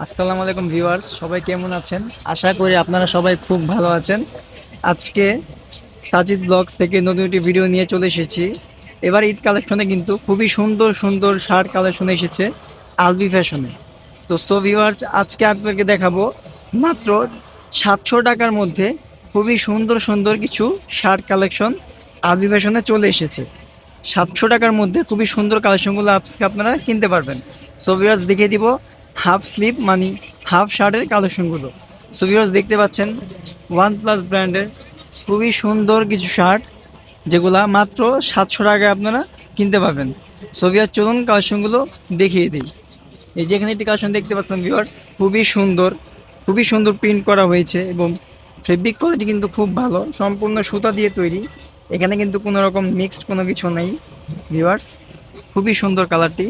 আসসালামু আলাইকুম ভিউয়ার্স, সবাই কেমন আছেন? আশা করি আপনারা সবাই খুব ভালো আছেন। আজকে সাজিদ ব্লগস থেকে নতুন একটি ভিডিও নিয়ে চলে এসেছি। এবার ঈদ কালেকশনে কিন্তু খুবই সুন্দর সুন্দর শার্ট কালেকশন এসেছে আলবি ফ্যাশনে। তো সো ভিউয়ার্স, আজকে আপনাকে দেখাবো মাত্র সাতশো টাকার মধ্যে খুবই সুন্দর সুন্দর কিছু শার্ট কালেকশন আলবি ফ্যাশনে চলে এসেছে। সাতশো টাকার মধ্যে খুবই সুন্দর কালেকশনগুলো আজকে আপনারা কিনতে পারবেন। সো ভিউয়ার্স, দেখিয়ে দিব হাফ স্লিপ মানে হাফ শার্টের কালেকশনগুলো। সো দেখতে পাচ্ছেন ওয়ান প্লাস ব্র্যান্ডের খুবই সুন্দর কিছু শার্ট, যেগুলা মাত্র সাতশো টাকায় আপনারা কিনতে পারবেন। সো ভিউয়ার্স চলুন কালেকশনগুলো দেখিয়ে দিই। এই যে এখানে একটি কালেকশন দেখতে পাচ্ছেন ভিউয়ার্স খুবই সুন্দর খুবই সুন্দর প্রিন্ট করা হয়েছে এবং ফেব্রিক কোয়ালিটি কিন্তু খুব ভালো, সম্পূর্ণ সুতা দিয়ে তৈরি। এখানে কিন্তু কোনো রকম মিক্সড কোনো কিছু নেই ভিউয়ার্স খুবই সুন্দর কালারটি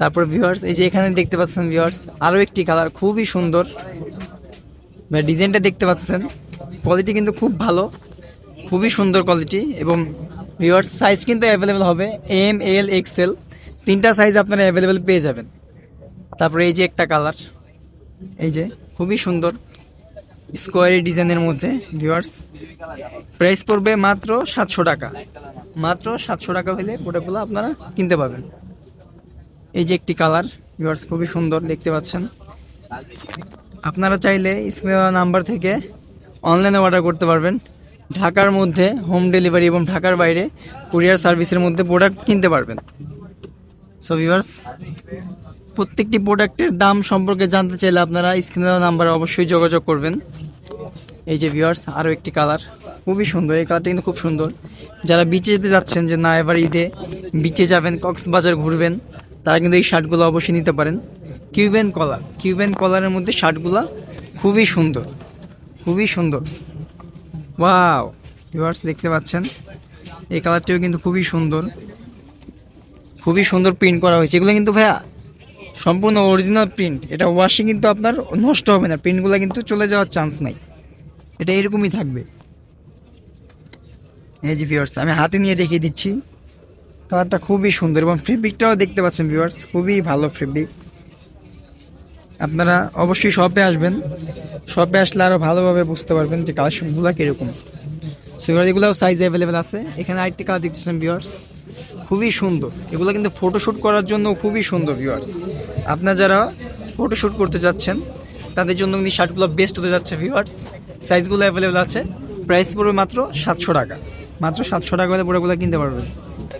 তারপর ভিউয়ার্স এই যে এখানে দেখতে পাচ্ছেন ভিউয়ার্স আরও একটি কালার খুবই সুন্দর। বা ডিজাইনটা দেখতে পাচ্ছেন। কোয়ালিটি কিন্তু খুব ভালো, খুবই সুন্দর কোয়ালিটি এবং ভিউয়ার্স সাইজ কিন্তু অ্যাভেলেবেল হবে এম এল এক্সেল তিনটা সাইজ আপনারা অ্যাভেলেবেল পেয়ে যাবেন। তারপরে এই যে একটা কালার এই যে খুবই সুন্দর স্কোয়ারি ডিজাইনের মধ্যে ভিউয়ার্স প্রাইস পড়বে মাত্র সাতশো টাকা। মাত্র সাতশো টাকা হলে প্রোডাক্টগুলো আপনারা কিনতে পারবেন। এই যে একটি কালার ভিউয়ার্স খুবই সুন্দর, দেখতে পাচ্ছেন। আপনারা চাইলে স্ক্রিন নাম্বার থেকে অনলাইনে অর্ডার করতে পারবেন। ঢাকার মধ্যে হোম ডেলিভারি এবং ঢাকার বাইরে কুরিয়ার সার্ভিসের মধ্যে প্রোডাক্ট কিনতে পারবেন। সো ভিউয়ার্স প্রত্যেকটি প্রোডাক্টের দাম সম্পর্কে জানতে চাইলে আপনারা স্ক্রিনে নাম্বারে অবশ্যই যোগাযোগ করবেন। এই যে ভিউয়ার্স আরও একটি কালার, খুবই সুন্দর। এই কালারটা কিন্তু খুব সুন্দর। যারা বিচে যেতে যাচ্ছেন যে না, এবার ঈদে বিচে যাবেন, কক্সবাজার ঘুরবেন তারা কিন্তু এই শার্টগুলো অবশ্যই নিতে পারেন। কিউবেন কলার। কিউবেন কলারের মধ্যে শার্টগুলো খুবই সুন্দর। খুবই সুন্দর। ওয়াও! ভিউয়ার্স, দেখতে পাচ্ছেন? এই কালারটিও কিন্তু খুবই সুন্দর। খুবই সুন্দর প্রিন্ট করা হয়েছে। এগুলো কিন্তু ভাইয়া সম্পূর্ণ অরিজিনাল প্রিন্ট। এটা ওয়াশিং কিন্তু আপনার নষ্ট হবে না। প্রিন্টগুলো কিন্তু চলে যাওয়ার চান্স নাই। এটা এরকমই থাকবে। এই যে ভিউয়ার্স, আমি হাতে নিয়ে দেখিয়ে দিচ্ছি। কালারটা খুবই সুন্দর এবং ফেব্রিকটাও দেখতে পাচ্ছেন ভিউয়ার্স খুবই ভালো ফেব্রিক আপনারা অবশ্যই শপে আসবেন। শপে আসলে আরও ভালোভাবে বুঝতে পারবেন যে কালেকশনগুলো কীরকম। সো এবার এগুলোও সাইজ অ্যাভেলেবেল আছে। এখানে আরেকটি কালার দেখতেছেন ভিউয়ার্স খুবই সুন্দর। এগুলো কিন্তু ফটোশ্যুট করার জন্য খুবই সুন্দর ভিউয়ার্স আপনারা যারা ফটোশ্যুট করতে যাচ্ছেন, তাদের জন্য কিন্তু শার্টগুলো বেস্ট হতে যাচ্ছে ভিউয়ার্স সাইজগুলো অ্যাভেলেবেল আছে। প্রাইস পড়বে মাত্র সাতশো টাকা। মাত্র সাতশো টাকা হলে পুরোগুলো কিনতে পারবেন।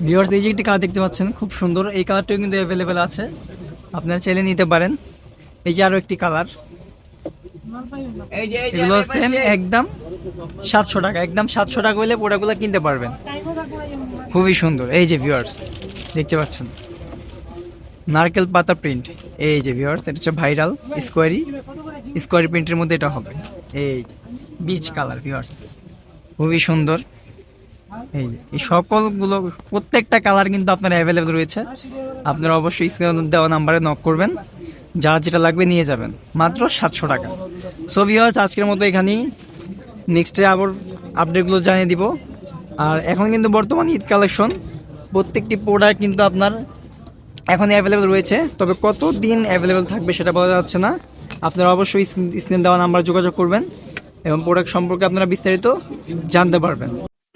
ভিউয়ার্স এই যে একটি কালার দেখতে পাচ্ছেন, খুব সুন্দর। এই কালারটাও কিন্তু অ্যাভেলেবেল আছে। আপনারা চাইলে নিতে পারেন। এই যে আরও একটি কালার। এগুলো সেম একদম সাতশো টাকা। একদম সাতশো টাকা হলে প্রোডাক্টগুলো কিনতে পারবেন। খুবই সুন্দর। এই যে ভিউয়ার্স দেখতে পাচ্ছেন? নারকেল পাতা প্রিন্ট এই যে ভিউয়ার্স এটা হচ্ছে ভাইরাল স্কোয়ারি স্কোয়ারি প্রিন্টের মধ্যে এটা হবে। এই বিচ কালার ভিউয়ার্স খুবই সুন্দর। এই এই সকলগুলো, প্রত্যেকটা কালার কিন্তু আপনার অ্যাভেলেবেল রয়েছে। আপনারা অবশ্যই স্ক্রিনে দেওয়া নাম্বারে নক করবেন। যার যেটা লাগবে নিয়ে যাবেন। মাত্র সাতশো টাকা। সো ভিউয়ার্স আজকের মতো এখানেই। নেক্সটে আবার আপডেটগুলো জানিয়ে দিব। আর এখন কিন্তু বর্তমান ঈদ কালেকশন প্রত্যেকটি প্রোডাক্ট কিন্তু আপনার এখন অ্যাভেলেবেল রয়েছে। তবে কত দিন অ্যাভেলেবেল থাকবে সেটা বলা যাচ্ছে না। আপনারা অবশ্যই স্ক্রিন দেওয়া নাম্বার যোগাযোগ করবেন। এবং প্রোডাক্ট সম্পর্কে আপনারা বিস্তারিত জানতে পারবেন।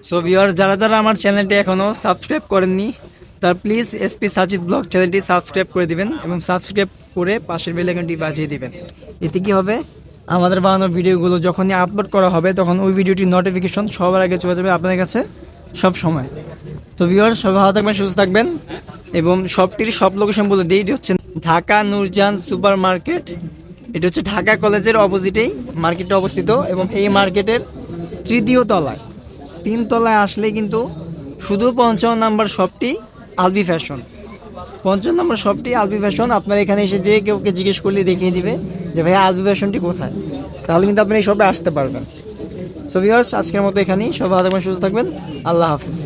সো ভিওর যারা যারা আমার চ্যানেলটি এখনও সাবস্ক্রাইব করেননি, তার প্লিজ এসপি সাজিদ ব্লগ চ্যানেলটি সাবস্ক্রাইব করে দিবেন এবং সাবস্ক্রাইব করে পাশের বেল আইকনটি বাজিয়ে দিবেন। এতে কি হবে? আমাদের বানানো ভিডিওগুলো যখনই আপলোড করা হবে, তখন ওই ভিডিওটির নোটিফিকেশন সবার আগে চলে যাবে আপনাদের কাছে সব সময়। তো ভিউয়ার সবাই ভালো থাকবেন, সুস্থ থাকবেন এবং সবটির সব লোকেশন বলে দিই এটি হচ্ছে ঢাকা নূরজান সুপার মার্কেট এটি হচ্ছে ঢাকা কলেজের অপোজিটেই মার্কেটে অবস্থিত এবং এই মার্কেটের তৃতীয় তলায়। তিন তলায় আসলে কিন্তু শুধু পঞ্চান্ন নাম্বার শপটি আলবি ফ্যাশন পঞ্চান্ন নাম্বার শপটি আলবি ফ্যাশন আপনার এখানে এসে যে কেউকে জিজ্ঞেস করলে দেখিয়ে দিবে যে ভাই আলবি ফ্যাশনটি কোথায়। তাহলে কিন্তু আপনি এই শপে আসতে পারবেন। সো ভিউয়ার্স আজকের মতো এখানেই। সবাই ভালো সুস্থ থাকবেন। আল্লাহ হাফিজ।